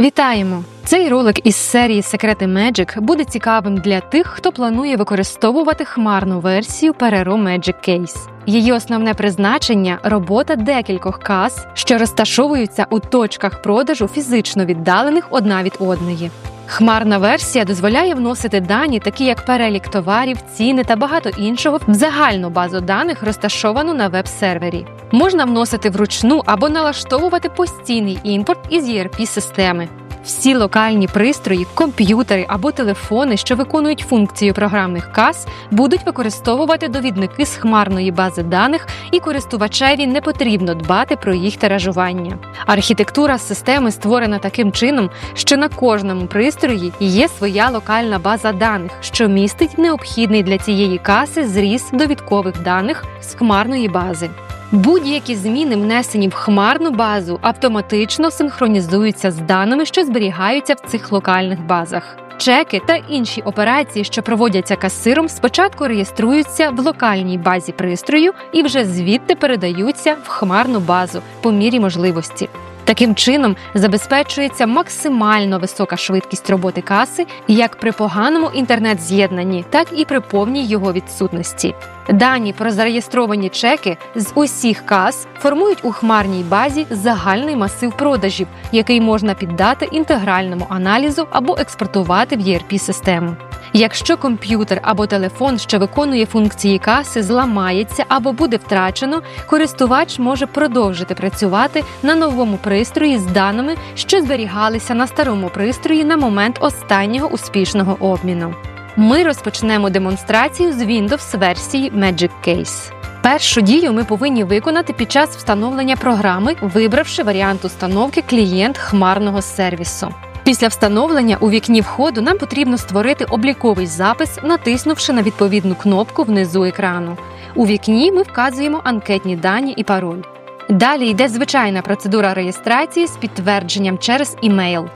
Вітаємо! Цей ролик із серії Секрети Magic буде цікавим для тих, хто планує використовувати хмарну версію Perero Magic Case. Її основне призначення робота декількох кас, що розташовуються у точках продажу фізично віддалених одна від одної. Хмарна версія дозволяє вносити дані, такі як перелік товарів, ціни та багато іншого, в загальну базу даних, розташовану на веб-сервері. Можна вносити вручну або налаштовувати постійний імпорт із ERP-системи. Всі локальні пристрої, комп'ютери або телефони, що виконують функцію програмних кас, будуть використовувати довідники з хмарної бази даних, і користувачеві не потрібно дбати про їх тиражування. Архітектура системи створена таким чином, що на кожному пристрої є своя локальна база даних, що містить необхідний для цієї каси зріз довідкових даних з хмарної бази. Будь-які зміни, внесені в хмарну базу, автоматично синхронізуються з даними, що зберігаються в цих локальних базах. Чеки та інші операції, що проводяться касиром, спочатку реєструються в локальній базі пристрою і вже звідти передаються в хмарну базу по мірі можливості. Таким чином забезпечується максимально висока швидкість роботи каси як при поганому інтернет-з'єднанні, так і при повній його відсутності. Дані про зареєстровані чеки з усіх кас формують у хмарній базі загальний масив продажів, який можна піддати інтегральному аналізу або експортувати в ERP-систему. Якщо комп'ютер або телефон, що виконує функції каси, зламається або буде втрачено, користувач може продовжити працювати на новому пристрої з даними, що зберігалися на старому пристрої на момент останнього успішного обміну. Ми розпочнемо демонстрацію з Windows версії Magic Case. Першу дію ми повинні виконати під час встановлення програми, вибравши варіант установки клієнт хмарного сервісу. Після встановлення у вікні входу нам потрібно створити обліковий запис, натиснувши на відповідну кнопку внизу екрану. У вікні ми вказуємо анкетні дані і пароль. Далі йде звичайна процедура реєстрації з підтвердженням через імейл.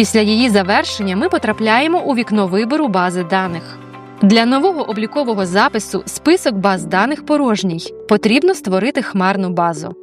Після її завершення ми потрапляємо у вікно вибору бази даних. Для нового облікового запису список баз даних порожній. Потрібно створити хмарну базу.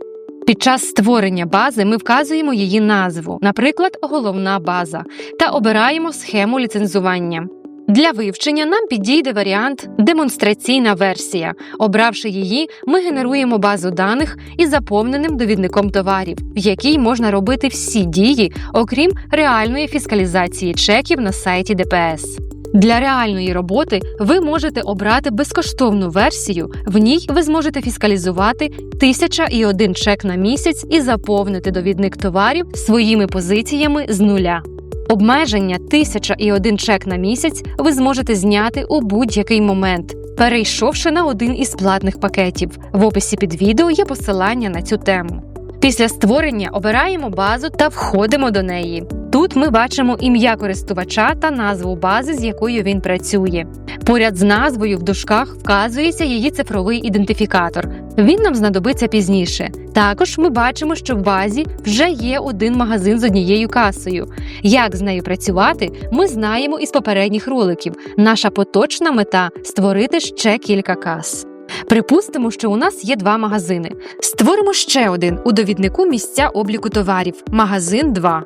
Під час створення бази ми вказуємо її назву, наприклад, головна база, та обираємо схему ліцензування. Для вивчення нам підійде варіант демонстраційна версія. Обравши її, ми генеруємо базу даних із заповненим довідником товарів, в якій можна робити всі дії, окрім реальної фіскалізації чеків на сайті ДПС. Для реальної роботи ви можете обрати безкоштовну версію. В ній ви зможете фіскалізувати тисяча і один чек на місяць і заповнити довідник товарів своїми позиціями з нуля. Обмеження тисяча і один чек на місяць ви зможете зняти у будь-який момент, перейшовши на один із платних пакетів. В описі під відео є посилання на цю тему. Після створення обираємо базу та входимо до неї. Тут ми бачимо ім'я користувача та назву бази, з якою він працює. Поряд з назвою в дужках вказується її цифровий ідентифікатор. Він нам знадобиться пізніше. Також ми бачимо, що в базі вже є один магазин з однією касою. Як з нею працювати, ми знаємо із попередніх роликів. Наша поточна мета створити ще кілька кас. Припустимо, що у нас є два магазини. Створимо ще один у довіднику місця обліку товарів магазин 2.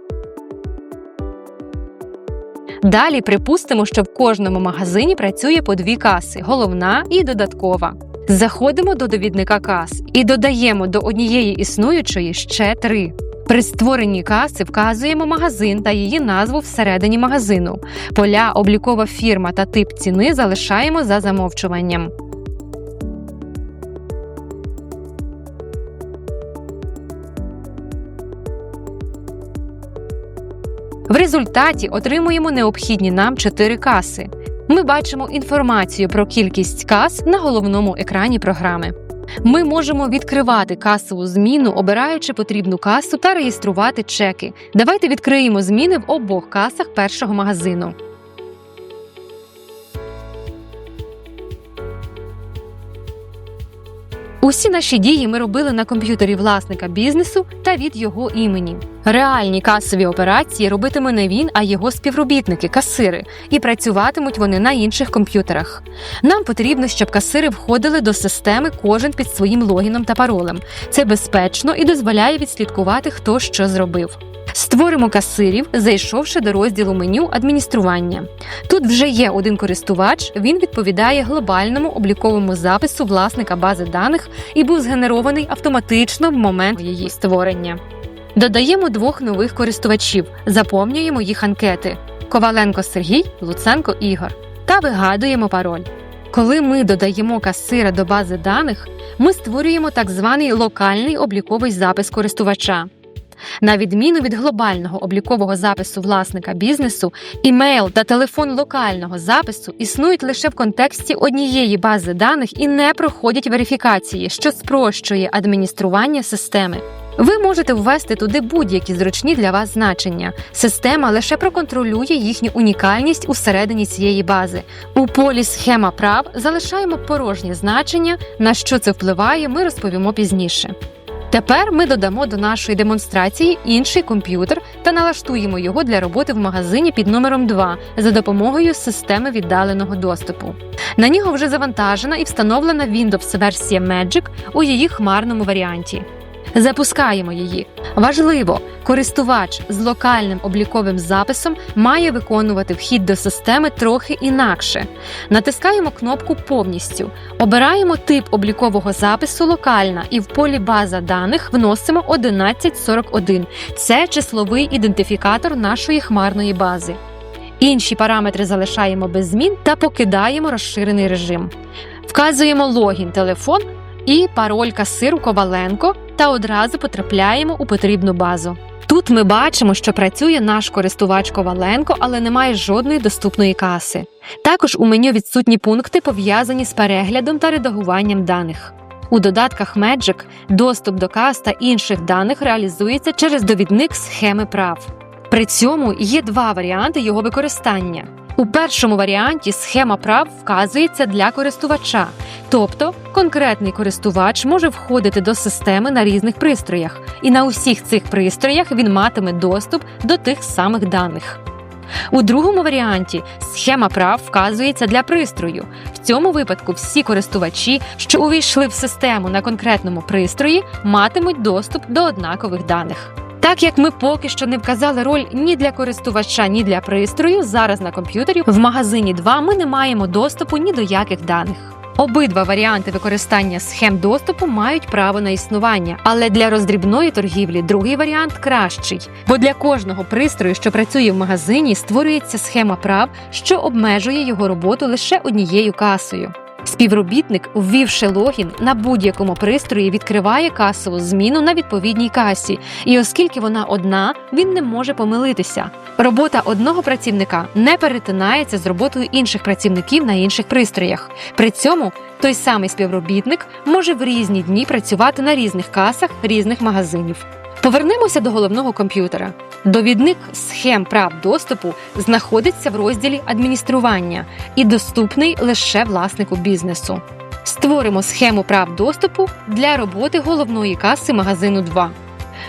Далі припустимо, що в кожному магазині працює по дві каси головна і додаткова. Заходимо до довідника кас і додаємо до однієї існуючої ще три. При створенні каси вказуємо магазин та її назву всередині магазину. Поля, облікова фірма та тип ціни залишаємо за замовчуванням. Результаті отримуємо необхідні нам 4 каси. Ми бачимо інформацію про кількість кас на головному екрані програми. Ми можемо відкривати касову зміну, обираючи потрібну касу та реєструвати чеки. Давайте відкриємо зміни в обох касах першого магазину. Усі наші дії ми робили на комп'ютері власника бізнесу та від його імені. Реальні касові операції робитиме не він, а його співробітники, касири, і працюватимуть вони на інших комп'ютерах. Нам потрібно, щоб касири входили до системи кожен під своїм логіном та паролем. Це безпечно і дозволяє відслідкувати, хто що зробив. Створимо касирів, зайшовши до розділу меню адміністрування. Тут вже є один користувач, він відповідає глобальному обліковому запису власника бази даних і був згенерований автоматично в момент її створення. Додаємо двох нових користувачів, заповнюємо їх анкети: Коваленко Сергій, Луценко Ігор та вигадуємо пароль. Коли ми додаємо касира до бази даних, ми створюємо так званий локальний обліковий запис користувача. На відміну від глобального облікового запису власника бізнесу, імейл та телефон локального запису існують лише в контексті однієї бази даних і не проходять верифікації, що спрощує адміністрування системи. Ви можете ввести туди будь-які зручні для вас значення. Система лише проконтролює їхню унікальність усередині цієї бази. У полі схема прав залишаємо порожнє значення, на що це впливає, ми розповімо пізніше. Тепер ми додамо до нашої демонстрації інший комп'ютер та налаштуємо його для роботи в магазині під номером 2 за допомогою системи віддаленого доступу. На нього вже завантажена і встановлена Windows версія Magic у її хмарному варіанті. Запускаємо її. Важливо, користувач з локальним обліковим записом має виконувати вхід до системи трохи інакше. Натискаємо кнопку Повністю, обираємо тип облікового запису локальна і в полі база даних вносимо 1141. Це числовий ідентифікатор нашої хмарної бази. Інші параметри залишаємо без змін та покидаємо розширений режим. Вказуємо логін, телефон і пароль касиру Коваленко та одразу потрапляємо у потрібну базу. Тут ми бачимо, що працює наш користувач Коваленко, але немає жодної доступної каси. Також у меню відсутні пункти, пов'язані з переглядом та редагуванням даних. У додатках Magic доступ до кас та інших даних реалізується через довідник схеми прав. При цьому є два варіанти його використання. У першому варіанті схема прав вказується для користувача, тобто конкретний користувач може входити до системи на різних пристроях, і на усіх цих пристроях він матиме доступ до тих самих даних. У другому варіанті схема прав вказується для пристрою. В цьому випадку всі користувачі, що увійшли в систему на конкретному пристрої, матимуть доступ до однакових даних. Так як ми поки що не вказали роль ні для користувача, ні для пристрою, зараз на комп'ютері в магазині 2 ми не маємо доступу ні до яких даних. Обидва варіанти використання схем доступу мають право на існування, але для роздрібної торгівлі другий варіант кращий, бо для кожного пристрою, що працює в магазині, створюється схема прав, що обмежує його роботу лише однією касою. Співробітник, ввівши логін на будь-якому пристрої, відкриває касову зміну на відповідній касі, і оскільки вона одна, він не може помилитися. Робота одного працівника не перетинається з роботою інших працівників на інших пристроях. При цьому той самий співробітник може в різні дні працювати на різних касах різних магазинів. Повернемося до головного комп'ютера. Довідник схем прав доступу знаходиться в розділі адміністрування і доступний лише власнику бізнесу. Створимо схему прав доступу для роботи головної каси магазину 2.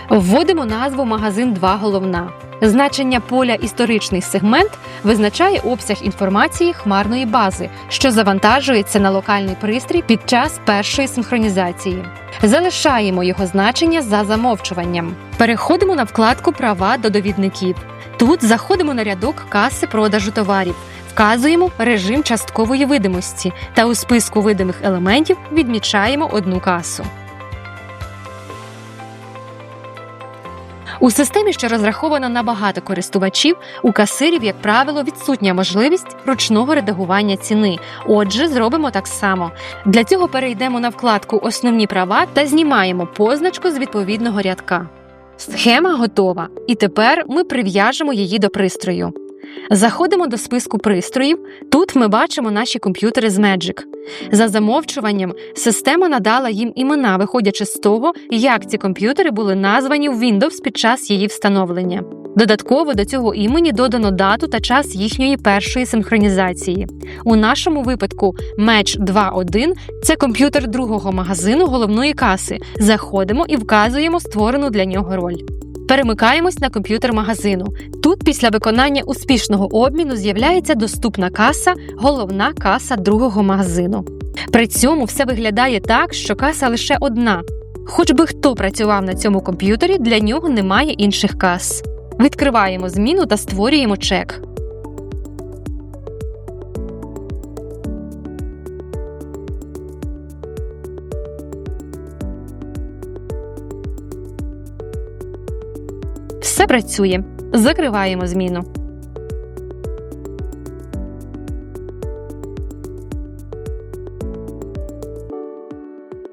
Вводимо назву магазин 2 головна. Значення поля історичний сегмент визначає обсяг інформації хмарної бази, що завантажується на локальний пристрій під час першої синхронізації. Залишаємо його значення за замовчуванням. Переходимо на вкладку Права до довідників. Тут заходимо на рядок каси продажу товарів, вказуємо режим часткової видимості та у списку видимих елементів відмічаємо одну касу. У системі, що розрахована на багато користувачів, у касирів, як правило, відсутня можливість ручного редагування ціни. Отже, зробимо так само. Для цього перейдемо на вкладку Основні права та знімаємо позначку з відповідного рядка. Схема готова, і тепер ми прив'яжемо її до пристрою. Заходимо до списку пристроїв. Тут ми бачимо наші комп'ютери з Magic. За замовчуванням, система надала їм імена, виходячи з того, як ці комп'ютери були названі в Windows під час її встановлення. Додатково до цього імені додано дату та час їхньої першої синхронізації. У нашому випадку Match 2.1 – це комп'ютер другого магазину головної каси. Заходимо і вказуємо створену для нього роль. Перемикаємось на комп'ютер магазину. Тут після виконання успішного обміну з'являється доступна каса, головна каса другого магазину. При цьому все виглядає так, що каса лише одна. Хоч би хто працював на цьому комп'ютері, для нього немає інших кас. Відкриваємо зміну та створюємо чек. Все працює. Закриваємо зміну.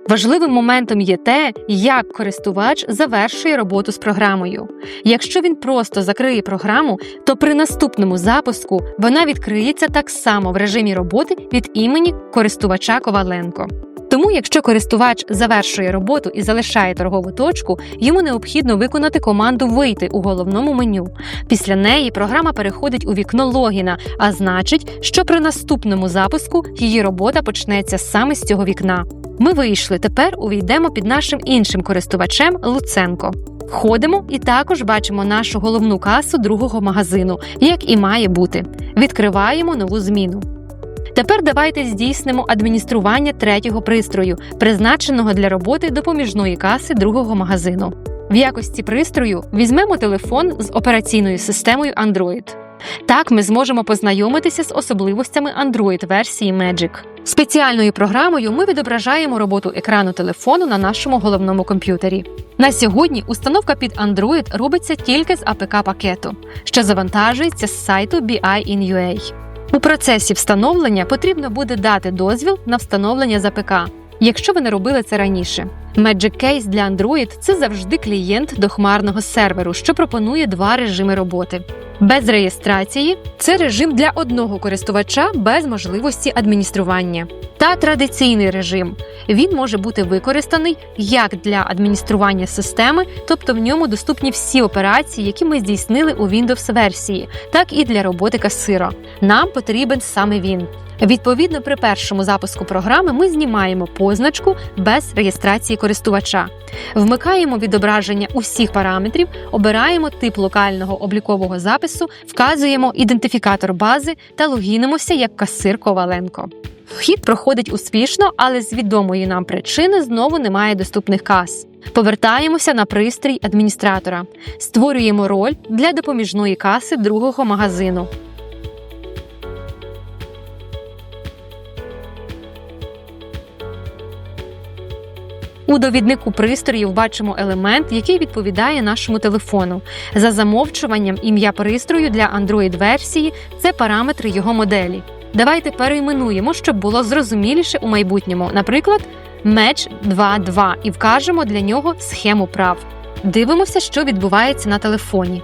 Важливим моментом є те, як користувач завершує роботу з програмою. Якщо він просто закриє програму, то при наступному запуску вона відкриється так само в режимі роботи від імені користувача Коваленко. Тому, якщо користувач завершує роботу і залишає торгову точку, йому необхідно виконати команду Вийти у головному меню. Після неї програма переходить у вікно логіна, а значить, що при наступному запуску її робота почнеться саме з цього вікна. Ми вийшли. Тепер увійдемо під нашим іншим користувачем Луценко. Входимо і також бачимо нашу головну касу другого магазину, як і має бути. Відкриваємо нову зміну. Тепер давайте здійснимо адміністрування третього пристрою, призначеного для роботи допоміжної каси другого магазину. В якості пристрою візьмемо телефон з операційною системою Android. Так ми зможемо познайомитися з особливостями Android версії Magic. Спеціальною програмою ми відображаємо роботу екрану телефону на нашому головному комп'ютері. На сьогодні установка під Android робиться тільки з APK пакету, що завантажується з сайту BI in UA. У процесі встановлення потрібно буде дати дозвіл на встановлення ЗПК, якщо ви не робили це раніше. Magic Case для Android це завжди клієнт до хмарного серверу, що пропонує два режими роботи. Без реєстрації це режим для одного користувача без можливості адміністрування. Та традиційний режим він може бути використаний як для адміністрування системи, тобто в ньому доступні всі операції, які ми здійснили у Windows версії, так і для роботи касира. Нам потрібен саме він. Відповідно, при першому запуску програми ми знімаємо позначку без реєстрації користувача, вмикаємо відображення усіх параметрів, обираємо тип локального облікового запису, вказуємо ідентифікатор бази та логінимося як касир Коваленко. Вхід проходить успішно, але з відомої нам причини знову немає доступних кас. Повертаємося на пристрій адміністратора, створюємо роль для допоміжної каси другого магазину. У довіднику пристроїв бачимо елемент, який відповідає нашому телефону. За замовчуванням ім'я пристрою для Android-версії це параметри його моделі. Давайте перейменуємо, щоб було зрозуміліше у майбутньому. Наприклад, Match 2.2 і вкажемо для нього схему прав. Дивимося, що відбувається на телефоні.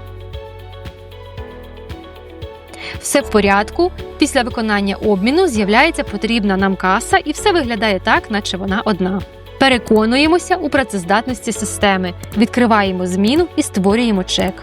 Все в порядку. Після виконання обміну з'являється потрібна нам каса, і все виглядає так, наче вона одна. Переконуємося у працездатності системи, відкриваємо зміну і створюємо чек.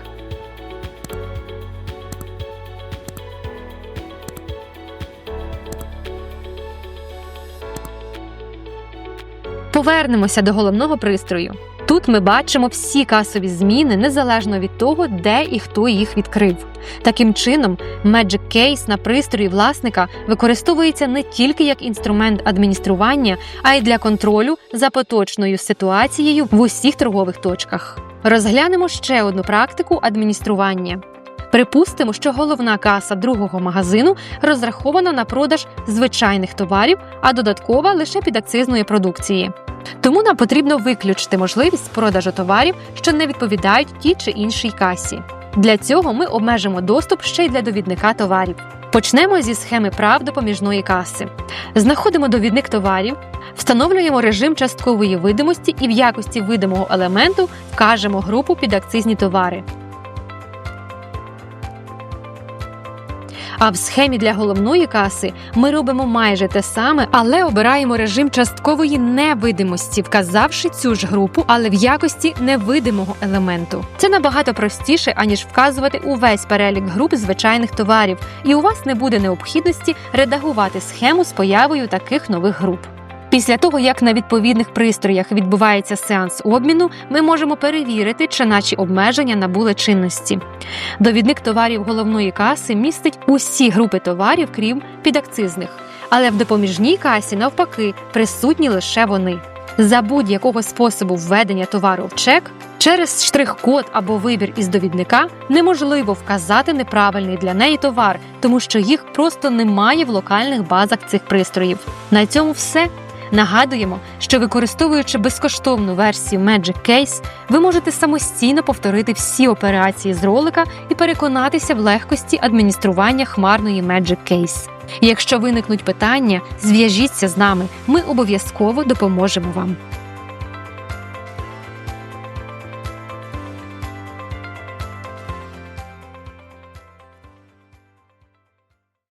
Повернемося до головного пристрою. Тут ми бачимо всі касові зміни незалежно від того, де і хто їх відкрив. Таким чином, Magic Case на пристрої власника використовується не тільки як інструмент адміністрування, а й для контролю за поточною ситуацією в усіх торгових точках. Розглянемо ще одну практику адміністрування. Припустимо, що головна каса другого магазину розрахована на продаж звичайних товарів, а додаткова лише під акцизної продукції. Тому нам потрібно виключити можливість продажу товарів, що не відповідають тій чи іншій касі. Для цього ми обмежимо доступ ще й для довідника товарів. Почнемо зі схеми прав допоміжної каси. Знаходимо довідник товарів, встановлюємо режим часткової видимості і в якості видимого елементу вкажемо групу під акцизні товари. А в схемі для головної каси ми робимо майже те саме, але обираємо режим часткової невидимості, вказавши цю ж групу, але в якості невидимого елементу. Це набагато простіше, аніж вказувати увесь перелік груп звичайних товарів, і у вас не буде необхідності редагувати схему з появою таких нових груп. Після того, як на відповідних пристроях відбувається сеанс обміну, ми можемо перевірити, чи наші обмеження набули чинності. Довідник товарів головної каси містить усі групи товарів, крім підакцизних, але в допоміжній касі, навпаки, присутні лише вони. За будь-якого способу введення товару в чек Через штрих-код або вибір із довідника неможливо вказати неправильний для неї товар, тому що їх просто немає в локальних базах цих пристроїв. На цьому все. Нагадуємо, що використовуючи безкоштовну версію Magic Case, ви можете самостійно повторити всі операції з ролика і переконатися в легкості адміністрування хмарної Magic Case. Якщо виникнуть питання, зв'яжіться з нами, ми обов'язково допоможемо вам.